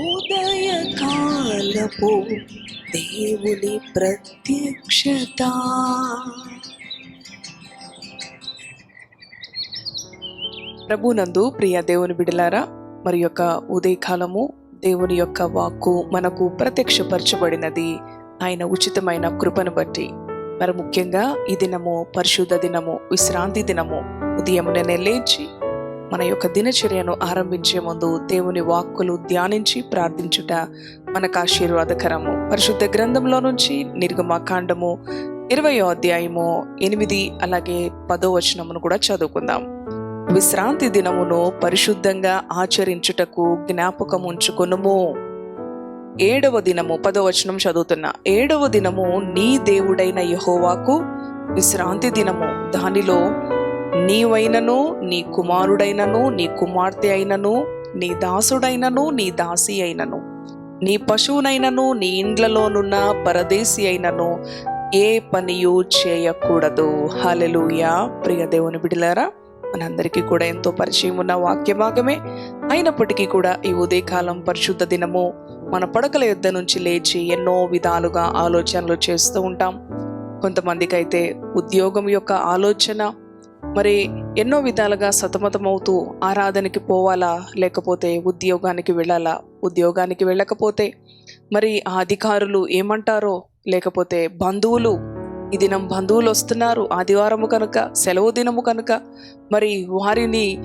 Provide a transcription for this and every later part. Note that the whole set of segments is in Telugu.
ఉదయకాలపు దేవుని ప్రత్యక్షత. ప్రభునందు ప్రియ దేవుని బిడలారా మరి యొక్క ఉదయకాలము దేవుని యొక్క వాక్కు మనకు ప్రత్యక్షపరచబడినది. ఆయన ఉచితమైన కృపను బట్టి. మరి ముఖ్యంగా ఈ దినము పరిశుద్ధ దినము విశ్రాంతి దినము. ఉదయముననే లేచి మన యొక్క దినచర్యను ఆరంభించే ముందు దేవుని వాక్కులు ధ్యానించి ప్రార్థించుట మనకు ఆశీర్వాదకరము. పరిశుద్ధ గ్రంథంలో నుంచి నిర్గమాకాండము ఇరవయో అధ్యాయము ఎనిమిది అలాగే పదో వచనమును కూడా చదువుకుందాం. విశ్రాంతి దినమును పరిశుద్ధంగా ఆచరించుటకు జ్ఞాపకం ఉంచుకొనుము. ఏడవ దినము పదో వచనం చదువుతున్నా. ఏడవ దినము నీ దేవుడైన యహోవాకు విశ్రాంతి దినము. దానిలో నీవైనను నీ కుమారుడైనను నీ కుమార్తె అయినను నీ దాసుడైనను నీ దాసి అయినను. నీ పశువునైనను నీ ఇండ్లలోనున్న పరదేశి అయినను ఏ పనియు చేయకూడదు. హలెలుయా ప్రియ దేవుని బిడిలారా మనందరికీ కూడా ఎంతో పరిచయం ఉన్న వాక్య భాగమే. అయినప్పటికీ కూడా ఈ ఉదయకాలం పరిశుద్ధ దినము మన పడకల యుద్ధ నుంచి లేచి ఎన్నో విధాలుగా ఆలోచనలు చేస్తూ ఉంటాం. కొంతమందికి అయితే ఉద్యోగం యొక్క ఆలోచన మరి ఎన్నో విధాలుగా సతమతమవుతూ ఆరాధనకి పోవాలా లేకపోతే ఉద్యోగానికి వెళ్ళాలా? ఉద్యోగానికి వెళ్ళకపోతే మరి ఆ అధికారులు ఏమంటారో? లేకపోతే బంధువులు ఈ దినం బంధువులు వస్తున్నారు ఆదివారము కనుక సెలవు దినము కనుక మరి వారిని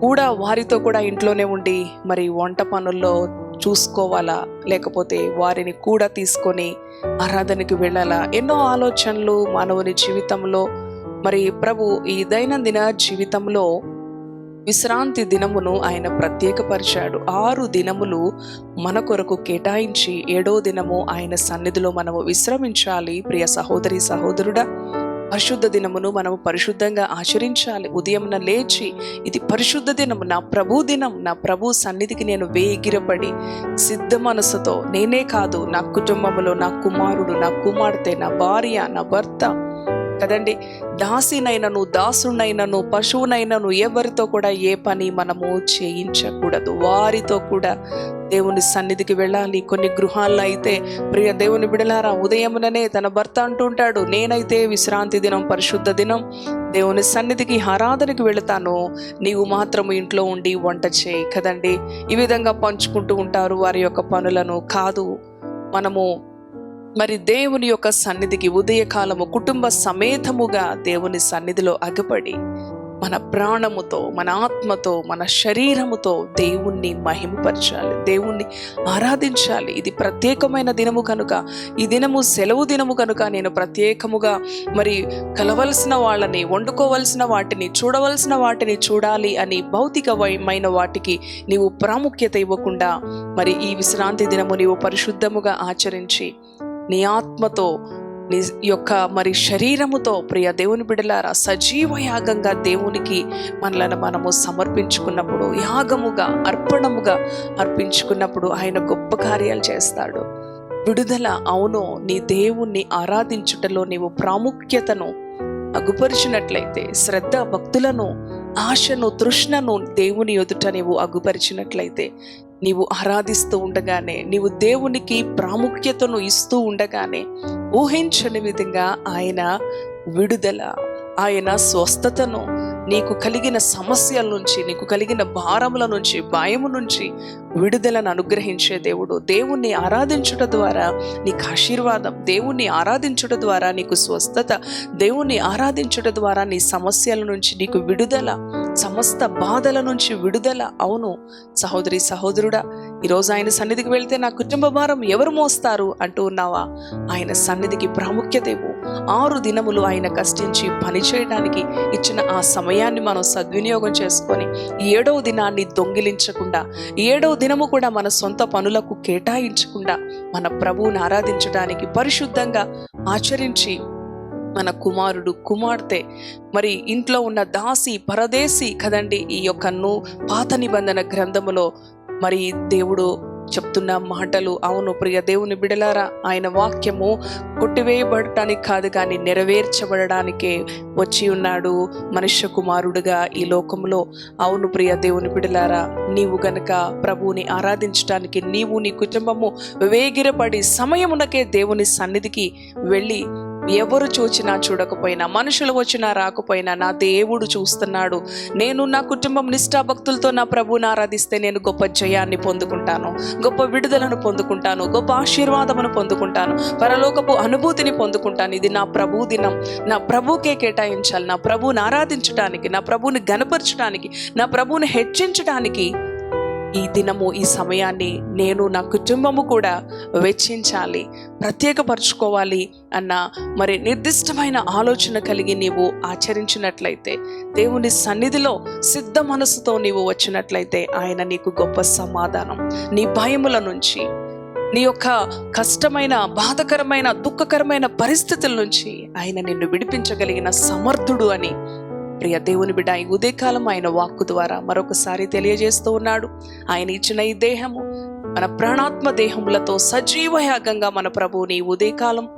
కూడా వారితో కూడా ఇంట్లోనే ఉండి మరి వంట పనుల్లో చూసుకోవాలా? లేకపోతే వారిని కూడా తీసుకొని ఆరాధనకి వెళ్ళాలా? ఎన్నో ఆలోచనలు మానవుని జీవితంలో మరి ప్రభు ఈ దైనందిన జీవితంలో విశ్రాంతి దినమును ఆయన ప్రత్యేకపరిచాడు. ఆరు దినములు మన కొరకు కేటాయించి ఏడో దినము ఆయన సన్నిధిలో మనము విశ్రమించాలి. ప్రియ సహోదరి సహోదరుడా పరిశుద్ధ దినమును మనము పరిశుద్ధంగా ఆచరించాలి. ఉదయమున లేచి ఇది పరిశుద్ధ దినము నా ప్రభు దినం నా ప్రభు సన్నిధికి నేను వేగిరపడి సిద్ధ మనసుతో నేనే కాదు నా కుటుంబంలో నా కుమారుడు నా కుమార్తె నా భార్య నా భర్త కదండి? దాసినైనను దాసునైనను పశువునైనను ఎవరితో కూడా ఏ పని మనము చేయించకూడదు. వారితో కూడా దేవుని సన్నిధికి వెళ్ళాలి. కొన్ని గృహాల్లో అయితే ప్రియ దేవుని బిడలారా ఉదయముననే తన భర్త అంటూ ఉంటాడు నేనైతే విశ్రాంతి దినం పరిశుద్ధ దినం దేవుని సన్నిధికి ఆరాధనకి వెళతాను. నీవు మాత్రం ఇంట్లో ఉండి వంట చేయి. కదండి? ఈ విధంగా పంచుకుంటూ ఉంటారు వారి యొక్క పనులను. కాదు మనము మరి దేవుని యొక్క సన్నిధికి ఉదయకాలము కుటుంబ సమేతముగా దేవుని సన్నిధిలో అగపడి మన ప్రాణముతో మన ఆత్మతో మన శరీరముతో దేవుణ్ణి మహిమపరచాలి దేవుణ్ణి ఆరాధించాలి. ఇది ప్రత్యేకమైన దినము కనుక ఈ దినము సెలవు దినము కనుక నేను ప్రత్యేకముగా మరి కలవలసిన వాళ్ళని వండుకోవలసిన వాటిని చూడవలసిన వాటిని చూడాలి అని భౌతికమైన వాటికి నీవు ప్రాముఖ్యత ఇవ్వకుండా మరి ఈ విశ్రాంతి దినము నీవు పరిశుద్ధముగా ఆచరించి నీ ఆత్మతో నీ యొక్క మరి శరీరముతో ప్రియ దేవుని బిడలారా సజీవ యాగంగా దేవునికి మనలను మనము సమర్పించుకున్నప్పుడు యాగముగా అర్పణముగా అర్పించుకున్నప్పుడు ఆయన గొప్ప కార్యాలు చేస్తాడు. విడుదల అవును నీ దేవుణ్ణి ఆరాధించుటలో నీవు ప్రాముఖ్యతను అగుపరిచినట్లయితే శ్రద్ధ భక్తులను ఆశను తృష్ణను దేవుని ఎదుట నీవు అగుపరిచినట్లయితే నీవు ఆరాధిస్తూ ఉండగానే నీవు దేవునికి ప్రాముఖ్యతను ఇస్తూ ఉండగానే ఊహించని విధంగా ఆయన విడుదల ఆయన స్వస్థతను నీకు కలిగిన సమస్యల నుంచి నీకు కలిగిన భారముల నుంచి భయము నుంచి విడుదలను అనుగ్రహించే దేవుడు. దేవుణ్ణి ఆరాధించుట ద్వారా నీకు ఆశీర్వాదం దేవుణ్ణి ఆరాధించుట ద్వారా నీకు స్వస్థత దేవుణ్ణి ఆరాధించుట ద్వారా నీ సమస్యల నుంచి నీకు విడుదల సమస్త బాధల నుంచి విడుదల. అవును సహోదరి సహోదరుడా ఈరోజు ఆయన సన్నిధికి వెళ్తే నా కుటుంబ భారం ఎవరు మోస్తారు అంటూ ఉన్నావా? ఆయన సన్నిధికి ప్రాముఖ్యత ఇవ్వు. ఆరు దినములు ఆయన కష్టించి పని చేయడానికి ఇచ్చిన ఆ సమయాన్ని మనం సద్వినియోగం చేసుకొని ఏడవ దినాన్ని దొంగిలించకుండా ఏడవ దినము కూడా మన సొంత పనులకు కేటాయించకుండా మన ప్రభువుని ఆరాధించడానికి పరిశుద్ధంగా ఆచరించి మన కుమారుడు కుమార్తె. మరి ఇంట్లో ఉన్న దాసి పరదేశి కదండి ఈ యొక్క ను పాత నిబంధన గ్రంథములో. మరి దేవుడు చెప్తున్న మాటలు అవును ప్రియ దేవుని బిడలారా ఆయన వాక్యము కొట్టివేయబడటానికి కాదు కానీ నెరవేర్చబడడానికే వచ్చి ఉన్నాడు మనుష్య కుమారుడుగా ఈ లోకంలో. అవును ప్రియ దేవుని బిడలారా నీవు గనక ప్రభువుని ఆరాధించడానికి నీవు నీ కుటుంబము వేగిరపడి సమయమునకే దేవుని సన్నిధికి వెళ్ళి ఎవరు చూచినా చూడకపోయినా మనుషులు వచ్చినా రాకపోయినా నా దేవుడు చూస్తున్నాడు. నేను నా కుటుంబం నిష్ఠాభక్తులతో నా ప్రభువుని ఆరాధిస్తే నేను గొప్ప జయాన్ని పొందుకుంటాను గొప్ప విడుదలను పొందుకుంటాను గొప్ప ఆశీర్వాదమును పొందుకుంటాను పరలోకపు అనుభూతిని పొందుకుంటాను. ఇది నా ప్రభు దినం. నా ప్రభుకే కేటాయించాలి. నా ప్రభువుని ఆరాధించడానికి నా ప్రభువుని గనపరచడానికి నా ప్రభువుని హెచ్చించడానికి ఈ దినము ఈ సమయాన్ని నేను నా కుటుంబము కూడా వెచ్చించాలి ప్రత్యేకపరచుకోవాలి అన్న మరి నిర్దిష్టమైన ఆలోచన కలిగి నీవు ఆచరించినట్లయితే దేవుని సన్నిధిలో సిద్ధ మనసుతో నీవు వచ్చినట్లయితే ఆయన నీకు గొప్ప సమాధానం. నీ భయముల నుంచి నీ యొక్క కష్టమైన బాధకరమైన దుఃఖకరమైన పరిస్థితుల నుంచి ఆయన నిన్ను విడిపించగలిగిన సమర్థుడు అని ప్రియ దేవుని బిడ్డ ఈ ఉదయకాలం ఆయన వాక్కు ద్వారా మరొకసారి తెలియజేస్తూ ఉన్నాడు. ఆయన ఇచ్చిన ఈ దేహము మన ప్రాణాత్మ దేహములతో సజీవయాగంగా మన ప్రభువుని ఈ ఉదయకాలం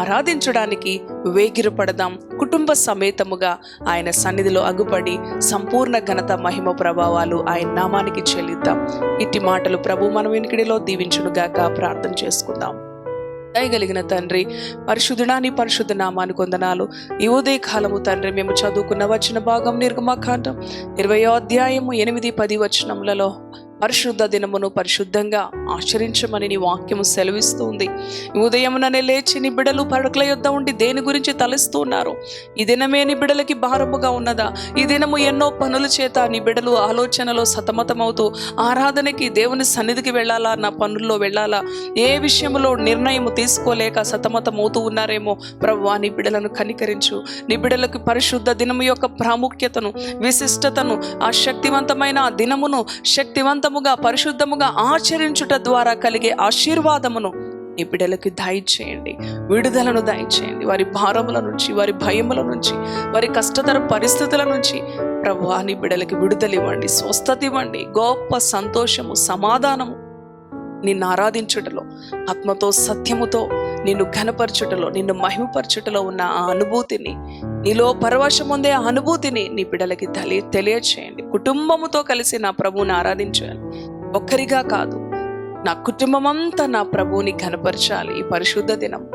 ఆరాధించడానికి వేగిరపడదాం. కుటుంబ సమేతముగా ఆయన సన్నిధిలో అగుపడి సంపూర్ణ ఘనత మహిమ ప్రభావాలు ఆయన నామానికి చెల్లిద్దాం. ఇట్టి మాటలు ప్రభు మన వెనుకడిలో దీవించునుగాక ప్రార్థన చేసుకుందాం. దయగలిగిన తండ్రి పరిశుద్ధుడా నీ పరిశుద్ధ నామాను కొందనాలు ఈ ఉదయ కాలము తండ్రి మేము చదువుకున్న వచ్చిన భాగం నిర్గమాకాండం. ఇరవయో అధ్యాయము ఎనిమిది పది వచనములలో పరిశుద్ధ దినమును పరిశుద్ధంగా ఆచరించమని నీ వాక్యము సెలవిస్తుంది ఉదయముననే లేచి నీ బిడలు పడకల యొద్ద ఉండి దేని గురించి తలస్తూ ఉన్నారు? ఈ దినమే నీ బిడలకి భారముగా ఉన్నదా? ఈ దినము ఎన్నో పనుల చేత నీ బిడలు ఆలోచనలో సతమతమవుతూ ఆరాధనకి దేవుని సన్నిధికి వెళ్ళాలా? నా పనుల్లో వెళ్ళాలా? ఏ విషయంలో నిర్ణయం తీసుకోలేక సతమతమవుతూ ఉన్నారేమో? ప్రభు నీ బిడలను కనికరించు. నీ బిడలకు పరిశుద్ధ దినము యొక్క ప్రాముఖ్యతను విశిష్టతను ఆ శక్తివంతమైన ఆ దినమును శక్తివంతముగా పరిశుద్ధముగా ఆచరించుట ద్వారా కలిగే ఆశీర్వాదమును నీ బిడ్డలకి దయచేయండి. విడుదలను దయచేయండి. వారి భారముల నుంచి వారి భయముల నుంచి వారి కష్టతర పరిస్థితుల నుంచి ప్రభు నీ బిడ్డలకి విడుదల ఇవ్వండి. స్వస్థత ఇవ్వండి. గొప్ప సంతోషము సమాధానము నిన్ను ఆరాధించుటలో ఆత్మతో సత్యముతో నిన్ను ఘనపరచుటలో నిన్ను మహిమపరచుటలో ఉన్న ఆ అనుభూతిని నీలో పరవశం ఉందే ఆ అనుభూతిని నీ బిడ్డలకి తెలియ తెలియచేయండి. కుటుంబముతో కలిసి నా ప్రభువుని ఆరాధించాలి. ఒక్కరిగా కాదు నా కుటుంబం అంతా నా ప్రభువుని ఘనపరచాలి ఈ పరిశుద్ధ దినం.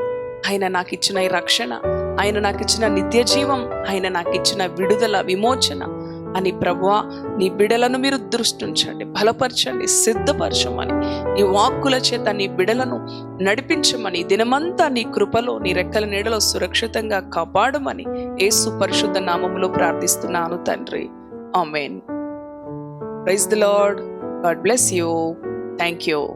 ఆయన నాకు ఇచ్చిన ఈ రక్షణ ఆయన నాకు ఇచ్చిన నిత్య జీవం ఆయన నాకు ఇచ్చిన విడుదల విమోచన అని ప్రభువా నీ బిడలను మీరు దృష్టించండి బలపరచండి సిద్ధపరచమని. నీ వాక్కుల చేత నీ బిడలను నడిపించమని దినమంతా నీ కృపలో నీ రెక్కల నీడలో సురక్షితంగా కాపాడమని యేసు పరిశుద్ధ నామములో ప్రార్థిస్తున్నాను తండ్రి. Amen. Praise the Lord. God bless you. Thank you